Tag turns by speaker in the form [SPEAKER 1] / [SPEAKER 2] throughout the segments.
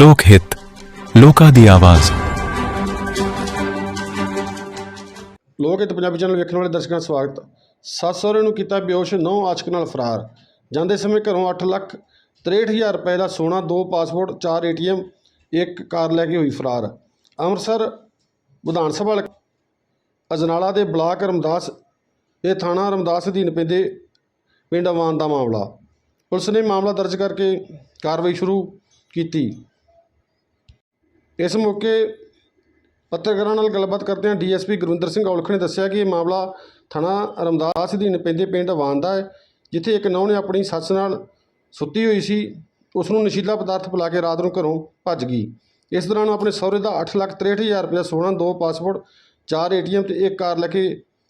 [SPEAKER 1] ਲੋਕ ਹਿੱਤ, ਲੋਕਾਂ ਦੀ ਆਵਾਜ਼।
[SPEAKER 2] ਲੋਕ ਹਿੱਤ ਪੰਜਾਬੀ ਚੈਨਲ ਵੇਖਣ ਵਾਲੇ ਦਰਸ਼ਕਾਂ ਦਾ ਸਵਾਗਤ। ਸੱਸ ਸਹੁਰੇ ਨੂੰ ਕੀਤਾ ਬੇਹੋਸ਼ ਨੌ ਆਸ਼ਕ ਨਾਲ ਫਰਾਰ। ਜਾਂਦੇ ਸਮੇਂ ਘਰੋਂ 8 ਲੱਖ 63000 ਰੁਪਏ ਦਾ ਸੋਨਾ, ਦੋ ਪਾਸਪੋਰਟ, ਚਾਰ ਏਟੀਐਮ, ਇੱਕ ਕਾਰ ਲੈ ਕੇ ਹੋਈ ਫਰਾਰ। ਅੰਮ੍ਰਿਤਸਰ ਵਿਧਾਨ ਸਭਾ ਅਜਨਾਲਾ ਦੇ ਬਲਾਕ ਰਮਦਾਸ, ਇਹ ਥਾਣਾ ਰਮਦਾਸ ਅਧੀਨ ਪੈਂਦੇ ਪਿੰਡ ਅਵਾਨ ਦਾ ਮਾਮਲਾ। ਪੁਲਿਸ ਨੇ ਮਾਮਲਾ ਦਰਜ ਕਰਕੇ ਕਾਰਵਾਈ ਸ਼ੁਰੂ ਕੀਤੀ। ਇਸ ਮੌਕੇ ਪੱਤਰਕਾਰਾਂ ਨਾਲ ਗੱਲਬਾਤ ਕਰਦਿਆਂ ਡੀਐਸਪੀ ਗੁਰਵਿੰਦਰ ਸਿੰਘ ਔਲਖ ਨੇ ਦੱਸਿਆ ਕਿ ਇਹ ਮਾਮਲਾ ਥਾਣਾ ਰਮਦਾਸ ਅਧੀਨ ਪੈਂਦੇ ਪਿੰਡ ਵਾਨ ਦਾ ਹੈ, ਜਿੱਥੇ ਇੱਕ ਨੌਂ ਨੇ ਆਪਣੀ ਸੱਸ ਨਾਲ ਸੁੱਤੀ ਹੋਈ ਸੀ। ਉਸ ਨੂੰ ਨਸ਼ੀਲਾ ਪਦਾਰਥ ਪਿਲਾ ਕੇ ਰਾਤ ਨੂੰ ਘਰੋਂ ਭੱਜ ਗਈ। ਇਸ ਦੌਰਾਨ ਆਪਣੇ ਸਹੁਰੇ ਦਾ 863000 ਰੁਪਏ ਸੋਨਾ ਦੋ ਪਾਸਪੋਰਟ, ਚਾਰ ਏਟੀਐਮ ਤੇ ਇੱਕ ਕਾਰ ਲੈ ਕੇ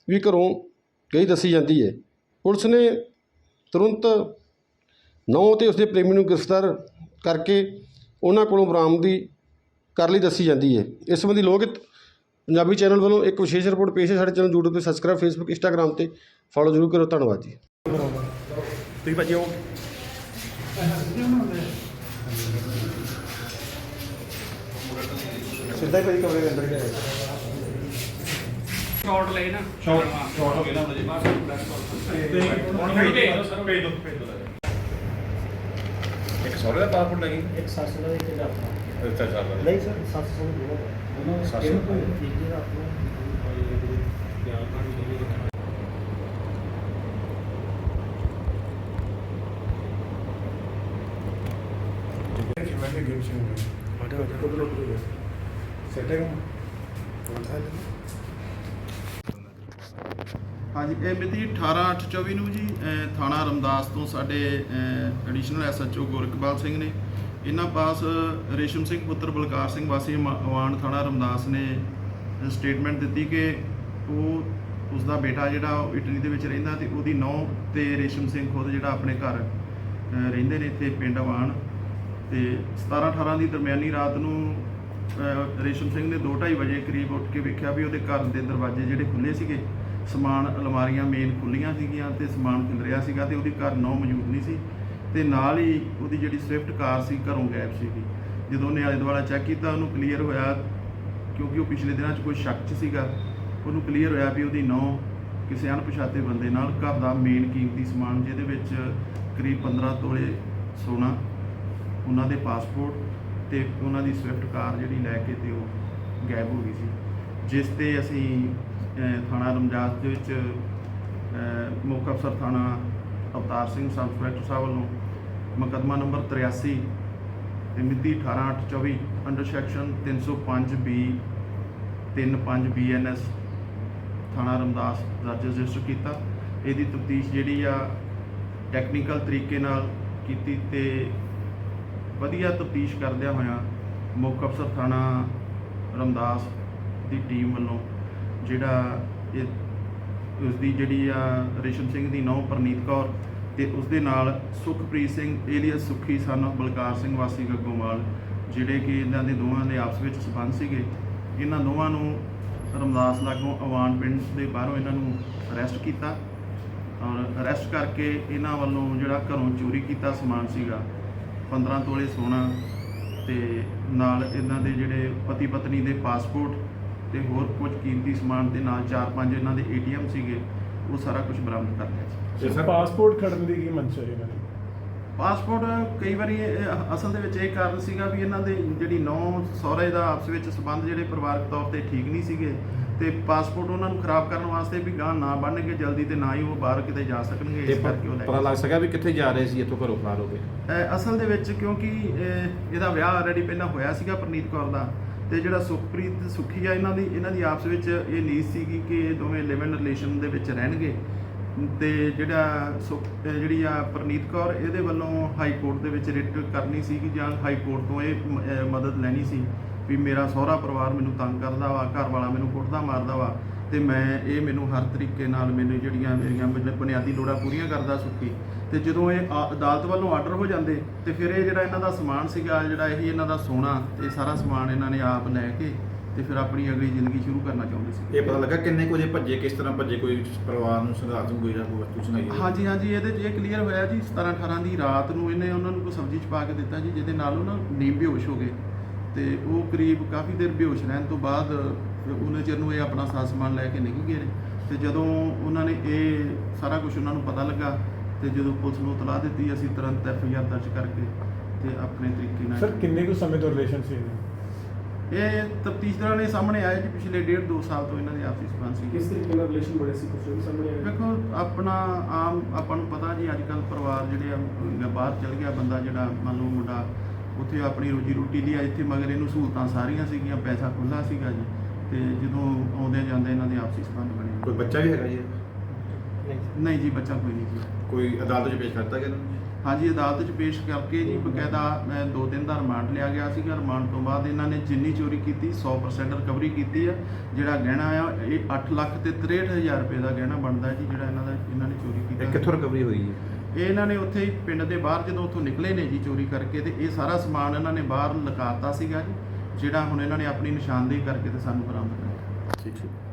[SPEAKER 2] ਵੀ ਘਰੋਂ ਗਈ ਦੱਸੀ ਜਾਂਦੀ ਹੈ। ਪੁਲਿਸ ਨੇ ਤੁਰੰਤ ਨੌਂ ਤੇ ਉਸਦੇ ਪ੍ਰੇਮੀ ਨੂੰ ਗ੍ਰਿਫਤਾਰ ਕਰਕੇ ਉਹਨਾਂ ਕੋਲੋਂ ਬਰਾਮਦੀ ਕਰ ਲਈ ਦੱਸੀ ਜਾਂਦੀ ਹੈ। ਇਸ ਸੰਬੰਧੀ ਲੋਕ ਪੰਜਾਬੀ ਚੈਨਲ ਵੱਲੋਂ ਇੱਕ ਵਿਸ਼ੇਸ਼ ਰਿਪੋਰਟ ਪੇਸ਼ ਹੈ। ਸਾਡੇ ਚੈਨਲ YouTube ਤੇ ਸਬਸਕ੍ਰਾਈਬ Facebook Instagram ਤੇ ਫੋਲੋ ਜ਼ਰੂਰ ਕਰੋ। ਧੰਨਵਾਦ ਜੀ।
[SPEAKER 3] ਤੁਸੀਂ ਭਾਜੀ ਉਹ ਸਿੱਧਾ ਹੀ ਭਾਜੀ ਕਮਰੇ ਦੇ ਅੰਦਰ ਗਿਆ
[SPEAKER 4] ਸ਼ਾਰਟ ਲਏ ਨਾ।
[SPEAKER 3] ਸ਼ਾਰਟ ਸ਼ਾਰਟ ਹੋ ਗਿਆ ਨਾ ਜੀ
[SPEAKER 4] ਬਸ
[SPEAKER 3] ਤੇ ਹੁਣ ਭੇਜ ਦਿਓ ਸਰ ਭੇਜ ਦਿਓ ਸੌਰੇ ਦਾ ਪਾਸਪੋਰਟ ਲੱਗੀ
[SPEAKER 5] ਇੱਕ ਸੱਸ ਦਾ ਇੱਕ ਇਹਦਾ ਆਪਣਾ
[SPEAKER 3] ਅੱਛਾ ਚੱਲ
[SPEAKER 5] ਨਹੀਂ ਸਰ ਸੱਸ ਸੌ ਦੋਨੋਂ ਦੋਨੋਂ
[SPEAKER 3] ਸੱਸ
[SPEAKER 5] ਇਹਨੂੰ। ਕੋਈ ਇੱਕ ਜਿਹੜਾ ਆਪਣਾ
[SPEAKER 6] ਹਾਂਜੀ, ਇਹ ਮਿਤੀ 18/8/24 ਨੂੰ ਜੀ ਥਾਣਾ ਰਮਦਾਸ ਤੋਂ ਸਾਡੇ ਐਡੀਸ਼ਨਲ ਐਸਐਚਓ ਗੋਰਖਪਾਲ ਸਿੰਘ ਨੇ ਇਹਨਾਂ ਪਾਸ ਰੇਸ਼ਮ ਸਿੰਘ ਪੁੱਤਰ ਬਲਕਾਰ ਸਿੰਘ ਵਾਸੀ ਮ- ਅਵਾਨ ਥਾਣਾ ਰਮਦਾਸ ਨੇ ਸਟੇਟਮੈਂਟ ਦਿੱਤੀ ਕਿ ਉਹ ਉਸ ਦਾ ਬੇਟਾ ਜਿਹੜਾ ਉਹ ਇਟਲੀ ਦੇ ਵਿੱਚ ਰਹਿੰਦਾ ਤੇ ਉਹਦੀ ਨੌਂ ਤੇ ਰੇਸ਼ਮ ਸਿੰਘ ਖੁਦ ਜਿਹੜਾ ਆਪਣੇ ਘਰ ਰਹਿੰਦੇ ਨੇ ਇੱਥੇ ਪਿੰਡ ਅਵਾਨ ਤੇ 17 18 ਦੀ ਦਰਮਿਆਨੀ ਰਾਤ ਨੂੰ ਰੇਸ਼ਮ ਸਿੰਘ ਨੇ 2:30 ਵਜੇ ਕਰੀਬ ਉੱਠ ਕੇ ਵੇਖਿਆ ਵੀ ਉਹਦੇ ਘਰ ਦੇ ਦਰਵਾਜ਼ੇ ਜਿਹੜੇ ਖੁੱਲੇ ਸੀਗੇ। ਸਮਾਨ ਅਲਮਾਰੀਆਂ ਮੇਨ ਖੁੱਲੀਆਂ ਸੀਗੀਆਂ ਤੇ ਸਮਾਨ ਖਿਲਰਿਆ ਸੀਗਾ ਤੇ ਉਹਦੀ ਘਰ ਨੌ ਮੌਜੂਦ ਨਹੀਂ ਸੀ ਤੇ ਨਾਲ ਹੀ ਉਹਦੀ ਜਿਹੜੀ ਸਵਿਫਟ ਕਾਰ ਸੀ, ਘਰੋਂ ਗਾਇਬ ਸੀਗੀ। ਜਦੋਂ ਉਹਨੇ ਆਲੇ ਦੁਆਲਾ ਚੈੱਕ ਕੀਤਾ, ਉਹਨੂੰ ਕਲੀਅਰ ਹੋਇਆ ਕਿਉਂਕਿ ਉਹ ਪਿਛਲੇ ਦਿਨਾਂ 'ਚ ਕੋਈ ਸ਼ੱਕ 'ਚ ਸੀਗਾ, ਉਹਨੂੰ ਕਲੀਅਰ ਹੋਇਆ ਵੀ ਉਹਦੀ ਨੌ ਕਿਸੇ ਅਣਪਛਾਤੇ ਬੰਦੇ ਨਾਲ ਘਰ ਦਾ ਮੇਨ ਕੀਮਤੀ ਸਮਾਨ ਜਿਹਦੇ ਵਿੱਚ ਕਰੀਬ 15 ਤੋਲੇ ਸੋਨਾ, ਉਹਨਾਂ ਦੇ ਪਾਸਪੋਰਟ ਤੇ ਉਹਨਾਂ ਦੀ ਸਵਿਫਟ ਕਾਰ ਜਿਹੜੀ ਲੈ ਕੇ ਤੇ ਉਹ ਗਾਇਬ ਹੋ ਗਈ ਸੀ। ਜਿਸ ਤੇ ਅਸੀਂ ਥਾਣਾ ਰਮਜਾਸ ਦੇ ਵਿੱਚ ਮੁੱਖ ਅਫਸਰ ਥਾਣਾ ਅਵਤਾਰ ਸਿੰਘ ਸਬ ਇੰਸਪੈਕਟਰ ਸਾਹਿਬ ਵੱਲੋਂ ਮੁਕੱਦਮਾ ਨੰਬਰ 83 ਤੇ ਮਿਤੀ 18/8/24 ਅੰਡਰ ਸੈਕਸ਼ਨ 305 ਬੀ 35 ਬੀਐਨਐਸ ਥਾਣਾ ਰਮਦਾਸ ਦਰਜ ਰਜਿਸਟਰ ਕੀਤਾ। ਇਹਦੀ ਤਫਤੀਸ਼ ਜਿਹੜੀ ਆ ਟੈਕਨੀਕਲ ਤਰੀਕੇ ਨਾਲ ਕੀਤੀ ਤੇ ਵਧੀਆ ਤਫਤੀਸ਼ ਕਰਦਿਆਂ ਹੋਇਆਂ ਮੁੱਖ ਅਫਸਰ ਥਾਣਾ ਰਮਦਾਸ ਦੀ ਟੀਮ ਵੱਲੋਂ ਜਿਹੜਾ ਇਹ ਉਸ ਦੀ ਜਿਹੜੀ ਆ ਰੇਸ਼ਮ ਸਿੰਘ ਦੀ ਨੌ ਪ੍ਰਨੀਤ ਕੌਰ ਤੇ ਉਸ ਦੇ ਨਾਲ ਸੁਖਪ੍ਰੀਤ ਸਿੰਘ ਏਲੀਅਸ ਸੁਖੀ ਸਨ, ਬਲਕਾਰ ਸਿੰਘ ਵਾਸੀ ਗੱਗੋਵਾਲ, ਜਿਹੜੇ ਕਿ ਇਹਨਾਂ ਦੇ ਦੋਵਾਂ ਦੇ ਆਪਸ ਵਿੱਚ ਸਬੰਧ ਸੀਗੇ। ਇਹਨਾਂ ਦੋਵਾਂ ਨੂੰ ਰਮਦਾਸ ਲਾਗੋਂ ਅਵਾਨ ਪਿੰਡ ਦੇ ਬਾਹਰੋਂ ਇਹਨਾਂ ਨੂੰ ਅਰੈਸਟ ਕੀਤਾ ਔਰ ਅਰੈਸਟ ਕਰਕੇ ਇਹਨਾਂ ਵੱਲੋਂ ਜਿਹੜਾ ਘਰੋਂ ਚੋਰੀ ਕੀਤਾ ਸਮਾਨ ਸੀਗਾ 15 ਤੋਲੇ ਸੋਨਾ ਤੇ ਨਾਲ ਇਹਨਾਂ ਦੇ ਜਿਹੜੇ ਪਤੀ ਪਤਨੀ ਦੇ ਪਾਸਪੋਰਟ ਤੇ ਹੋਰ ਕੁਝ ਕੀਮਤੀ ਸਮਾਨ ਦੇ ਨਾਲ ਚਾਰ ਪੰਜ ਇਹਨਾਂ ਦੇ ਏਟੀਐਮ ਸੀਗੇ ਉਹ ਸਾਰਾ ਕੁਝ ਬਰਾਮਦ ਕਰ ਲਿਆ ਸੀ
[SPEAKER 3] ਸਰ
[SPEAKER 7] ਪਾਸਪੋਰਟ ਖੜਨ ਦੀ ਕੀ ਮਨਸ਼ਾ ਹੈ? ਇਹਨਾਂ ਦੀ
[SPEAKER 6] ਪਾਸਪੋਰਟ ਕਈ ਵਾਰੀ ਇਹ ਅਸਲ ਦੇ ਵਿੱਚ ਇਹ ਕਾਰਨ ਸੀਗਾ ਵੀ ਇਹਨਾਂ ਦੇ ਜਿਹੜੀ ਨੌ ਸਹੁਰੇ ਦਾ ਆਪਸ ਵਿੱਚ ਸਬੰਧ ਜਿਹੜੇ ਪਰਿਵਾਰਕ ਤੌਰ ਤੇ ਠੀਕ ਨਹੀਂ ਸੀਗੇ ਤੇ ਪਾਸਪੋਰਟ ਉਹਨਾਂ ਨੂੰ ਖਰਾਬ ਕਰਨ ਵਾਸਤੇ ਵੀ ਗਾਂ ਨਾ ਬਣਨਗੇ ਜਲਦੀ ਤੇ ਨਾ ਹੀ ਉਹ ਬਾਹਰ ਕਿਤੇ ਜਾ ਸਕਣਗੇ ਇਸ ਕਰਕੇ ਉਹ ਲੈ
[SPEAKER 8] ਪਤਾ। ਲੱਗ ਸਕਿਆ ਵੀ ਕਿੱਥੇ ਜਾ ਰਹੇ ਸੀ ਇੱਥੋਂ ਘਰੋਂ ਫਰਾਰ ਹੋ ਗਏ।
[SPEAKER 6] ਅਸਲ ਦੇ ਵਿੱਚ ਕਿਉਂਕਿ ਇਹਦਾ ਵਿਆਹ ਆਲਰੇਡੀ ਪਹਿਲਾਂ ਹੋਇਆ ਸੀਗਾ ਪ੍ਰਨੀਤ ਕੌਰ ਦਾ ਤੇ ਜਿਹੜਾ ਸੁਖਪ੍ਰੀਤ ਸੁਖੀ ਆ ਇਹਨਾਂ ਦੀ ਇਹਨਾਂ ਦੀ ਆਪਸ ਵਿੱਚ ਇਹ ਨੀਤ ਸੀਗੀ ਕਿ ਇਹ ਦੋਵੇਂ ਲਿਵ ਇਨ ਰਿਲੇਸ਼ਨ ਦੇ ਵਿੱਚ ਰਹਿਣਗੇ। ਤੇ ਜਿਹੜਾ ਸੁਖ ਜਿਹੜੀ ਆ ਪ੍ਰਨੀਤ ਕੌਰ, ਇਹਦੇ ਵੱਲੋਂ ਹਾਈ ਕੋਰਟ ਦੇ ਵਿੱਚ ਰਿਟ ਕਰਨੀ ਸੀ ਕਿ ਜਾਂ ਹਾਈ ਕੋਰਟ ਤੋਂ ਇਹ ਮ- ਮਦਦ ਲੈਣੀ ਸੀ ਵੀ ਮੇਰਾ ਸਹੁਰਾ ਪਰਿਵਾਰ ਮੈਨੂੰ ਤੰਗ ਕਰਦਾ ਵਾ ਘਰ ਵਾਲਾ ਮੈਨੂੰ ਕੁੱਟਦਾ ਮਾਰਦਾ ਵਾ। ਤੇ ਮੈਂ ਇਹ ਮੈਨੂੰ ਹਰ ਤਰੀਕੇ ਨਾਲ ਮੈਨੂੰ ਜਿਹੜੀਆਂ ਮੇਰੀਆਂ ਬੁਨਿ- ਬੁਨਿਆਦੀ ਲੋੜਾਂ ਪੂਰੀਆਂ ਕਰਦਾ ਸੁੱਖੀ। ਤੇ ਜਦੋਂ ਇਹ ਆ- ਅਦਾਲਤ ਵੱਲੋਂ ਆਰਡਰ ਹੋ ਜਾਂਦੇ ਤੇ ਫਿਰ ਇਹ ਜਿਹੜਾ ਇਹਨਾਂ ਦਾ ਸਮਾਨ ਸੀਗਾ ਜਿਹੜਾ ਇਹ ਇਹਨਾਂ ਦਾ ਸੋਨਾ ਤੇ ਸਾਰਾ ਸਮਾਨ ਇਹਨਾਂ ਨੇ ਆਪ ਲੈ ਕੇ ਤੇ ਫਿਰ ਆਪਣੀ ਅਗਲੀ ਜ਼ਿੰਦਗੀ ਸ਼ੁਰੂ ਕਰਨਾ ਚਾਹੁੰਦੇ ਸੀ।
[SPEAKER 3] ਇਹ ਪਤਾ ਲੱਗਾ ਕਿੰਨੇ ਕੁ ਵਜੇ ਭੱਜੇ ਕਿਸ ਤਰ੍ਹਾਂ ਭੱਜੇ? ਕੋਈ ਪਰਿਵਾਰ ਨੂੰ ਸੰਘਾਤ ਨੂੰ ਕੋਈ ਜਾਂ ਕੋਈ ਵਸਤੂ ਸੰਘਾਈ
[SPEAKER 6] ਹਾਂਜੀ ਹਾਂਜੀ ਇਹਦੇ 'ਚ ਇਹ ਕਲੀਅਰ ਹੋਇਆ ਜੀ 17 18 ਦੀ ਰਾਤ ਨੂੰ ਇਹਨੇ ਉਹਨਾਂ ਨੂੰ ਕੋਈ ਸਬਜ਼ੀ ਚ ਪਾ ਕੇ ਦਿੱਤਾ ਜੀ ਜਿਹਦੇ ਨਾਲ ਉਹ ਨਾ ਨੀਂਦ ਬੇਹੋਸ਼ ਹੋ ਗਏ। ਤੇ ਉਹ ਕਰੀਬ ਕਾਫੀ ਦੇਰ ਬੇਹੋਸ਼ ਰਹਿਣ ਤੋਂ ਬਾਅਦ ਉਹਨੇ ਚਿਰ ਨੂੰ ਇਹ ਆਪਣਾ ਸਾਰਾ ਸਮਾਨ ਲੈ ਕੇ ਨਿਕਲ ਗਏ ਨੇ। ਤੇ ਜਦੋਂ ਉਹਨਾਂ ਨੇ ਇਹ ਸਾਰਾ ਕੁਝ ਉਹਨਾਂ ਨੂੰ ਪਤਾ ਲੱਗਾ ਤੇ ਜਦੋਂ ਪੁਲਿਸ ਨੂੰ ਇਤਲਾਹ ਦਿੱਤੀ ਅਸੀਂ ਤੁਰੰਤ ਐਫ ਆਈ ਆਰ ਦਰਜ ਕਰਕੇ ਤੇ ਆਪਣੇ ਤਰੀਕੇ ਨਾਲ
[SPEAKER 7] ਸਰ ਕਿੰਨੇ ਕੁ ਸਮੇਂ ਤੋਂ ਰਿਲੇਸ਼ਨ ਸੀ
[SPEAKER 6] ਇਹ ਤਫਤੀਸ਼ ਦੌਰਾਨ ਇਹ ਸਾਹਮਣੇ ਆਇਆ ਜੀ ਪਿਛਲੇ ਡੇਢ ਦੋ ਸਾਲ ਤੋਂ ਇਹਨਾਂ ਦੇ ਆਪਸੀ ਸਬੰਧ ਸੀ।
[SPEAKER 5] ਕਿਸ ਤਰੀਕੇ ਨਾਲ ਰਿਲੇਸ਼ਨ ਬਣੇ ਸੀ? ਕੁਝ ਵੀ ਸਾਹਮਣੇ ਆਇਆ?
[SPEAKER 6] ਵੇਖੋ ਆਪਣਾ ਆਮ ਆਪਾਂ ਨੂੰ ਪਤਾ ਜੀ ਅੱਜ ਕੱਲ ਪਰਿਵਾਰ ਜਿਹੜੇ ਆ ਬਾਹਰ ਚਲ ਗਿਆ ਬੰਦਾ ਜਿਹੜਾ ਮੰਨ ਲਓ ਮੁੰਡਾ ਉੱਥੇ ਆਪਣੀ ਰੋਜੀ ਰੋਟੀ ਲਈ ਆ ਇੱਥੇ ਮਗਰ ਇਹਨੂੰ ਸਹੂਲਤਾਂ ਸਾਰੀਆਂ ਸੀਗੀਆਂ ਪੈਸਾ ਖੁੱਲਾ ਸੀਗਾ ਜੀ। ਤੇ ਜਦੋਂ ਆਉਂਦੇ ਜਾਂਦੇ ਇਹਨਾਂ ਦੇ ਆਪਸੀ ਸੰਬੰਧ ਬਣੇ।
[SPEAKER 3] ਕੋਈ ਬੱਚਾ ਵੀ ਹੈਗਾ ਜੀ?
[SPEAKER 6] ਨਹੀਂ ਜੀ ਬੱਚਾ ਕੋਈ ਨਹੀਂ ਜੀ।
[SPEAKER 3] ਕੋਈ ਅਦਾਲਤ 'ਚ ਪੇਸ਼ ਕਰਤਾ ਗਿਆ
[SPEAKER 6] ਹਾਂਜੀ ਅਦਾਲਤ 'ਚ ਪੇਸ਼ ਕਰਕੇ ਜੀ ਬਕਾਇਦਾ ਮੈਂ ਦੋ ਦਿਨ ਦਾ ਰਿਮਾਂਡ ਲਿਆ ਗਿਆ ਸੀਗਾ। ਰਿਮਾਂਡ ਤੋਂ ਬਾਅਦ ਇਹਨਾਂ ਨੇ ਜਿੰਨੀ ਚੋਰੀ ਕੀਤੀ 100% ਰਿਕਵਰੀ ਕੀਤੀ ਆ। ਜਿਹੜਾ ਗਹਿਣਾ ਆ ਇਹ 8 ਲੱਖ ਤੇ 63000 ਰੁਪਏ ਦਾ ਗਹਿਣਾ ਬਣਦਾ ਜੀ ਜਿਹੜਾ ਇਹਨਾਂ ਦਾ ਇਹਨਾਂ ਨੇ ਚੋਰੀ ਕੀਤਾ।
[SPEAKER 3] ਇਹ ਕਿੱਥੋਂ ਰਿਕਵਰੀ ਹੋਈ ਹੈ
[SPEAKER 6] ਇਹ ਇਹਨਾਂ ਨੇ ਉੱਥੇ ਹੀ ਪਿੰਡ ਦੇ ਬਾਹਰ ਜਦੋਂ ਉੱਥੋਂ ਨਿਕਲੇ ਨੇ ਜੀ ਚੋਰੀ ਕਰਕੇ ਤੇ ਇਹ ਸਾਰਾ ਸਮਾਨ ਇਹਨਾਂ ਨੇ ਬਾਹਰ ਲਗਾਤਾ ਸੀਗਾ ਜੀ। ਜਿਹੜਾ ਹੁਣ ਇਹਨਾਂ ਨੇ ਆਪਣੀ ਨਿਸ਼ਾਨਦੇਹੀ ਕਰਕੇ ਤੇ ਸਾਨੂੰ ਬਰਾਮਦ ਕਰਿਆ
[SPEAKER 3] ਠੀਕ ਠੀਕ।